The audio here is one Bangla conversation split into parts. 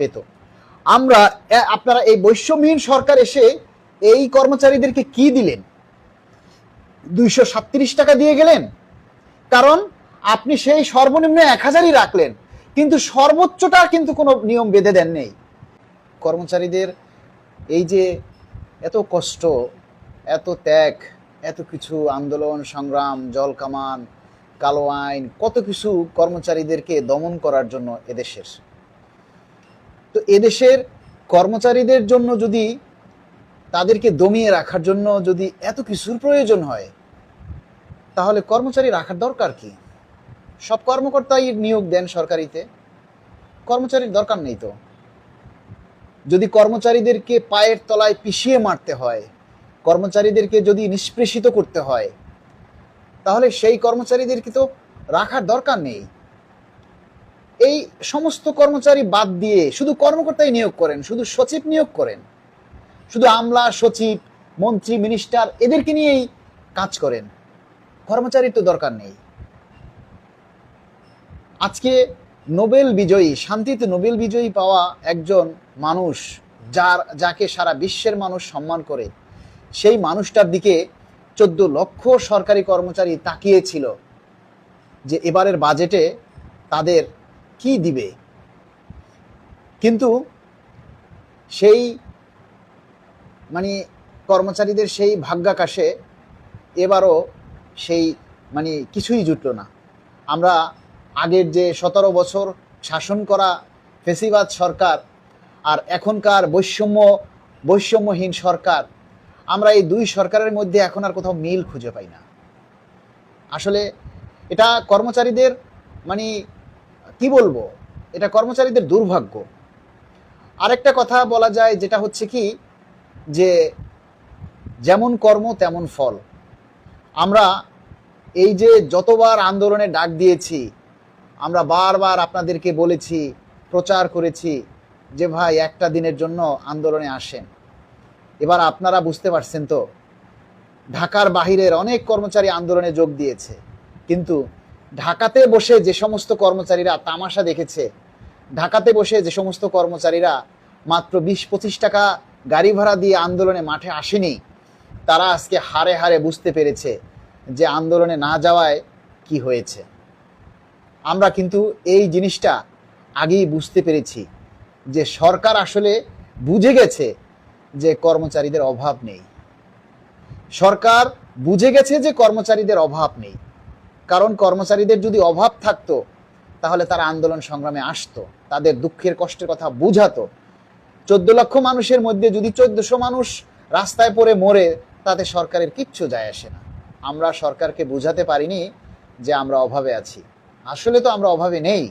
পেত। আমরা আপনারা এই বৈষম্যহীন সরকার এসে এই কর্মচারীদেরকে কি দিলেন? দুইশো টাকা দিয়ে গেলেন। কারণ আপনি সেই সর্বনিম্ন এক হাজারই রাখলেন, কিন্তু সর্বোচ্চটা কিন্তু কোনো নিয়ম বেঁধে দেন নেই। কর্মচারীদের এই যে এত কষ্ট, এত ত্যাগ, এত কিছু আন্দোলন, সংগ্রাম, জল কামান, কালো আইন, কত কিছু কর্মচারীদেরকে দমন করার জন্য এদেশের তো এদেশের কর্মচারীদের জন্য যদি তাদেরকে দমিয়ে রাখার জন্য যদি এত কিছুর প্রয়োজন হয়, তাহলে কর্মচারী রাখার দরকার কি? সব কর্মকর্তাই নিয়োগ দেন সরকারিতে, কর্মচারীর দরকার নেই তো। যদি কর্মচারীদেরকে পায়ের তলায় পিষিয়ে মারতে হয়, কর্মচারীদেরকে যদি নিষ্পেষিত করতে হয়, তাহলে সেই কর্মচারীদেরকে তো রাখার দরকার নেই। এই সমস্ত কর্মচারী বাদ দিয়ে শুধু কর্মকর্তাই নিয়োগ করেন, শুধু সচিব নিয়োগ করেন। শুধু আমলা, সচিব, মন্ত্রী, মিনিস্টার এদেরকে নিয়েই কাজ করেন। কর্মচারীর তো দরকার নেই। আজকে নোবেল বিজয়ী, শান্তিতে নোবেল বিজয়ী পাওয়া একজন মানুষ যার, যাকে সারা বিশ্বের মানুষ সম্মান করে, সেই মানুষটার দিকে চোদ্দ লক্ষ সরকারি কর্মচারী তাকিয়েছিল যে এবারের বাজেটে তাদের কি দিবে? কিন্তু সেই মানে কর্মচারীদের সেই ভাগ্যাকাশে এবারও সেই মানে কিছুই জুটলো না। আমরা আগের যে সতেরো বছর শাসন করা ফেসিবাদ সরকার আর এখনকার বৈষম্য, বৈষম্যহীন সরকার, আমরা এই দুই সরকারের মধ্যে এখন আর কোথাও মিল খুঁজে পাই না। আসলে এটা কর্মচারীদের মানে কি বলব? এটা কর্মচারীদের দুর্ভাগ্য। আরেকটা কথা বলা যায় যেটা হচ্ছে কি, যে যেমন কর্ম তেমন ফল। আমরা এই যে যতবার আন্দোলনে ডাক দিয়েছি, আমরা বারবার আপনাদেরকে বলেছি, প্রচার করেছি যে ভাই একটা দিনের জন্য আন্দোলনে আসেন। এবার আপনারা বুঝতে পারছেন তো, ঢাকার বাহিরের অনেক কর্মচারী আন্দোলনে যোগ দিয়েছে। কিন্তু ঢাকাতে বসে যে সমস্ত কর্মচারীরা তামাশা দেখেছে, ঢাকাতে বসে যে সমস্ত কর্মচারীরা মাত্র বিশ পঁচিশ টাকা গাড়ি ভাড়া দিয়ে আন্দোলনে মাঠে আসেনি, তারা আজকে হারে হারে বুঝতে পেরেছে যে আন্দোলনে না যাওয়ায় কি হয়েছে। আমরা কিন্তু এই জিনিসটা আগেই বুঝতে পেরেছি যে সরকার আসলে বুঝে গেছে যে কর্মচারীদের অভাব নেই। সরকার বুঝে গেছে যে কর্মচারীদের অভাব নেই। কারণ কর্মচারীদের যদি অভাব থাকতো, তাহলে তারা আন্দোলন সংগ্রামে আসতো, তাদের দুঃখের কষ্টের কথা বুঝাতো। চোদ্দ লক্ষ মানুষের মধ্যে যদি চোদ্দশো মানুষ রাস্তায় পড়ে মরে, তাতে সরকারের কিচ্ছু যায় আসে না। আমরা সরকারকে বুঝাতে পারিনি যে আমরা অভাবে আছি। আসলে তো আমরা অভাবে নেই।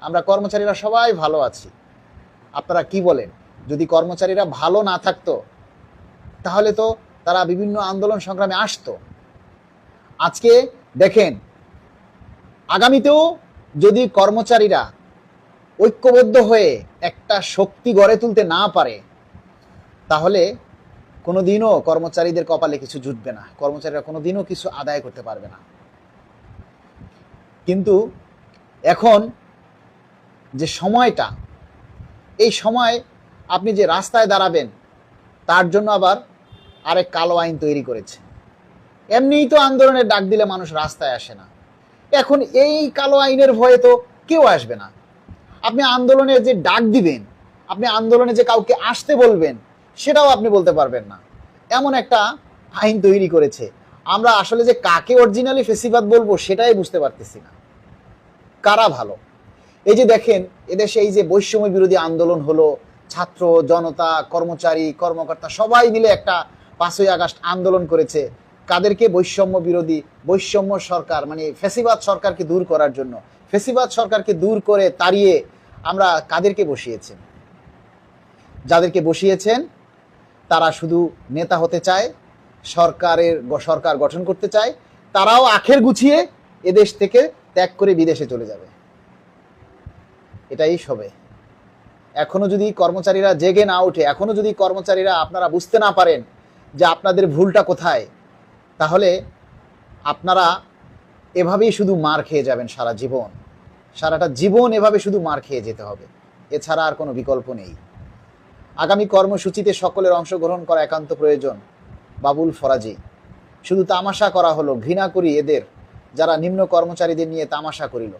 আমরা কর্মচারীরা সবাই ভালো আছি। আপনারা কি বলেন? যদি কর্মচারীরা ভালো না থাকতো, তাহলে তো তারা বিভিন্ন আন্দোলন সংগ্রামে আসতো। আজকে দেখেন, আগামীতেও যদি কর্মচারীরা ঐক্যবদ্ধ হয়ে একটা শক্তি গড়ে তুলতে না পারে, তাহলে কোনো দিনও কর্মচারীদের কপালে কিছু জুটবে না। কর্মচারীরা কোনো দিনও কিছু আদায় করতে পারবে না। কিন্তু এখন যে সময়টা, এই সময় আপনি যে রাস্তায় দাঁড়াবেন, তার জন্য আবার আরেক কালো আইন তৈরি করেছে। এমনিই তো আন্দোলনের ডাক দিলে মানুষ রাস্তায় আসে না। এখন এই কালো আইনের ভয়ে তো কেউ আসবে না। আপনি আন্দোলনে যে ডাক দিবেন, আপনি আন্দোলনে যে কাউকে আসতে বলবেন, সেটাও আপনি বলতে পারবেন না। এমন একটা আইন তৈরি করেছে। আমরা আসলে যে কাকে অরিজিনালি ফেসিবাদ বলব, সেটাই বুঝতে পারতেছি না। কারা ভালো? এই যে দেখেন, এদেশে এই যে বৈষম্য বিরোধী আন্দোলন হলো, ছাত্র, জনতা, কর্মচারী, কর্মকর্তা সবাই মিলে একটা পাঁচই আগস্ট আন্দোলন করেছে। কাদেরকে বৈষম্য বিরোধী, বৈষম্য সরকার মানে ফেসিবাদ সরকারকে দূর করার জন্য, ফেসিবাদ সরকারকে দূর করে তাড়িয়ে আমরা কাদেরকে বসিয়েছেন। যাদেরকে বসিয়েছেন, তারা শুধু নেতা হতে চায়, সরকারের সরকার গঠন করতে চায়, তারাও আখের গুছিয়ে এদেশ থেকে ত্যাগ করে বিদেশে চলে যাবে। এটাই সবে। এখনও যদি কর্মচারীরা জেগে না ওঠে, এখনও যদি কর্মচারীরা আপনারা বুঝতে না পারেন যে আপনাদের ভুলটা কোথায় তাহলে আপনারা এভাবেই শুধু মার খেয়ে যাবেন সারা জীবন। সারাটা জীবন এভাবে শুধু মার খেয়ে যেতে হবে। এছাড়া আর কোনো বিকল্প নেই। আগামী কর্মসূচিতে সকলের অংশগ্রহণ করা একান্ত প্রয়োজন, বাবুল ফরাজি। শুধু তামাশা করা হলো, ঘৃণা করি এদের, যারা নিম্ন কর্মচারীদের নিয়ে তামাশা করিল।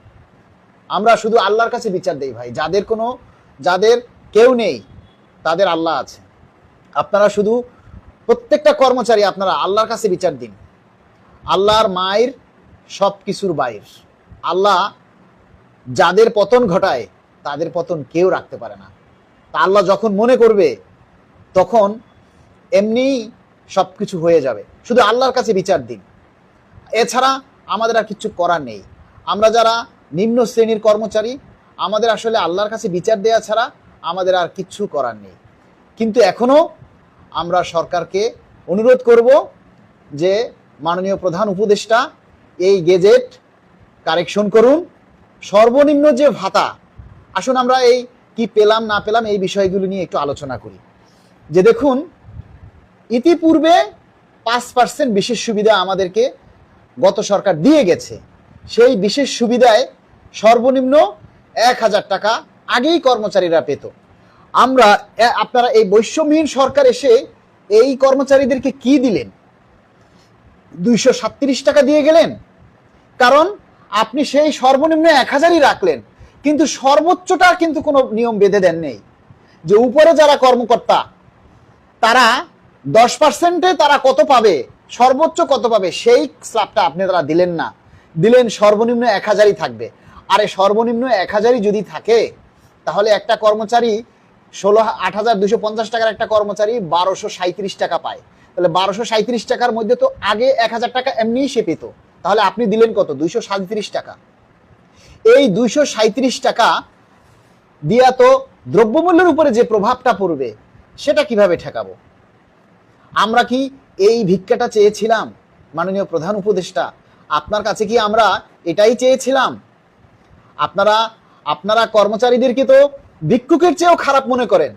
আমরা শুধু আল্লাহর কাছে বিচার দেই ভাই, যাদের কোনো, যাদের কেউ নেই, তাদের আল্লাহ আছে। আপনারা শুধু প্রত্যেকটা কর্মচারী আপনারা আল্লাহর কাছে বিচার দিন। আল্লাহর মায়ের সব কিছুর বাইর। আল্লাহ যাদের পতন ঘটায়, তাদের পতন কেউ রাখতে পারে না। তা আল্লাহ যখন মনে করবে, তখন এমনি সব কিছু হয়ে যাবে। শুধু আল্লাহর কাছে বিচার দিন। এছাড়া আমাদের আর কিছু করার নেই। আমরা যারা নিম্ন শ্রেণির কর্মচারী, আমাদের আসলে আল্লাহর কাছে বিচার দেওয়া ছাড়া আমাদের আর কিচ্ছু করার নেই। কিন্তু এখনও আমরা সরকারকে অনুরোধ করব যে মাননীয় প্রধান উপদেষ্টা এই গেজেট কারেকশন করুন। সর্বনিম্ন যে ভাতা, আসুন আমরা এই কি পেলাম না পেলাম এই বিষয়গুলো নিয়ে একটু আলোচনা করি। যে দেখুন, ইতিপূর্বে পাঁচ পার্সেন্ট বিশেষ সুবিধা আমাদেরকে গত সরকার দিয়ে গেছে। সেই বিশেষ সুবিধায় সর্বনিম্ন এক হাজার টাকা আগেই কর্মচারীরা পেত। আমরা আপনারা এই বৈষম্যহীন সরকার এসে এই কর্মচারীদেরকে কি দিলেন? দুইশো টাকা দিয়ে গেলেন। কারণ আপনি সেই সর্বনিম্ন এক হাজারই রাখলেন। কিন্তু সর্বোচ্চটা কিন্তু কোনো নিয়ম বেঁধে দেন নেই। যে উপরে যারা কর্মকর্তা, তারা দশ পার্সেন্টে তারা কত পাবে? সর্বোচ্চ কত পাবে? সেই স্ল্যাবটা আপনি তারা দিলেন না। দিলেন সর্বনিম্ন এক হাজারই থাকবে। আরে সর্বনিম্ন এক হাজারই যদি থাকে, তাহলে একটা কর্মচারী ষোলো আট হাজার দুশো পঞ্চাশ টাকার একটা কর্মচারী বারোশো সাঁত্রিশ টাকা পায়। তাহলে বারোশো সাঁত্রিশ টাকার মধ্যে তো আগে এক হাজার টাকা এমনিই সে পেত। তাহলে আপনি দিলেন কত? দুইশো সাঁত্রিশ টাকা। এই দুইশো সাঁত্রিশ টাকা দিয়া তো দ্রব্যমূল্যের উপরে যে প্রভাবটা পড়বে, সেটা কীভাবে ঠেকাবো? আমরা কি এই ভিক্ষাটা চেয়েছিলাম? মাননীয় প্রধান উপদেষ্টা, আপনার কাছে কি আমরা এটাই চেয়েছিলাম? আপনারা আপনারা কর্মচারীদেরকে তো ভিক্ষুকের চেয়েও খারাপ মনে করেন।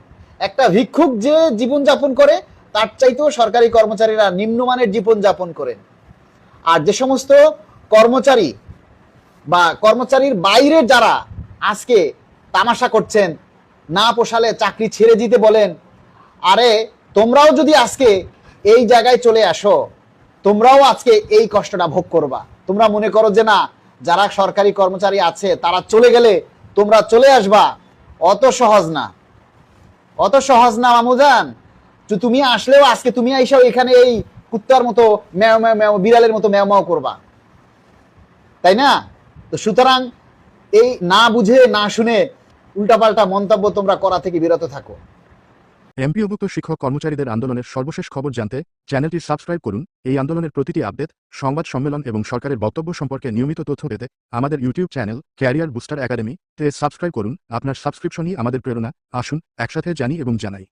একটা ভিক্ষুক যে জীবনযাপন করে, তার চাইতেও সরকারি কর্মচারীরা নিম্নমানের জীবনযাপন করেন। আর যে সমস্ত কর্মচারী বা কর্মচারীর বাইরে যারা আজকে তামাশা করছেন, না পোষালে চাকরি ছেড়ে দিতে বলেন, আরে তোমরাও যদি আজকে এই জায়গায় চলে আসো, তোমরাও আজকে এই কষ্টটা ভোগ করবা। তোমরা মনে করো যে না, যারা সরকারি কর্মচারী আছে, তারা চলে গেলে তোমরা চলে আসবা। অত সহজ না। অত সহজ না, মামুজান। তুমি আসলেও আজকে তুমি আইসাও এখানে এই কুত্তার মতো ম্যাও ম্যাও ম্যাও, বিড়ালের মতো ম্যাও ম্যাও করবা। তাই না? তো সুতরাং এই না বুঝে, না শুনে উল্টাপাল্টা মন্তব্য তোমরা করা থেকে বিরত থাকো। এমপিওভুক্ত শিক্ষক কর্মচারীদের আন্দোলনের সর্বশেষ খবর জানতে চ্যানেলটি সাবস্ক্রাইব করুন। এই আন্দোলনের প্রতিটি আপডেট, সংবাদ সম্মেলন এবং সরকারের বক্তব্য সম্পর্কে নিয়মিত তথ্য পেতে আমাদের YouTube channel career booster academy তে সাবস্ক্রাইব করুন। আপনার সাবস্ক্রিপশনই আমাদের প্রেরণা। আসুন, একসাথে জানি এবং জানাই।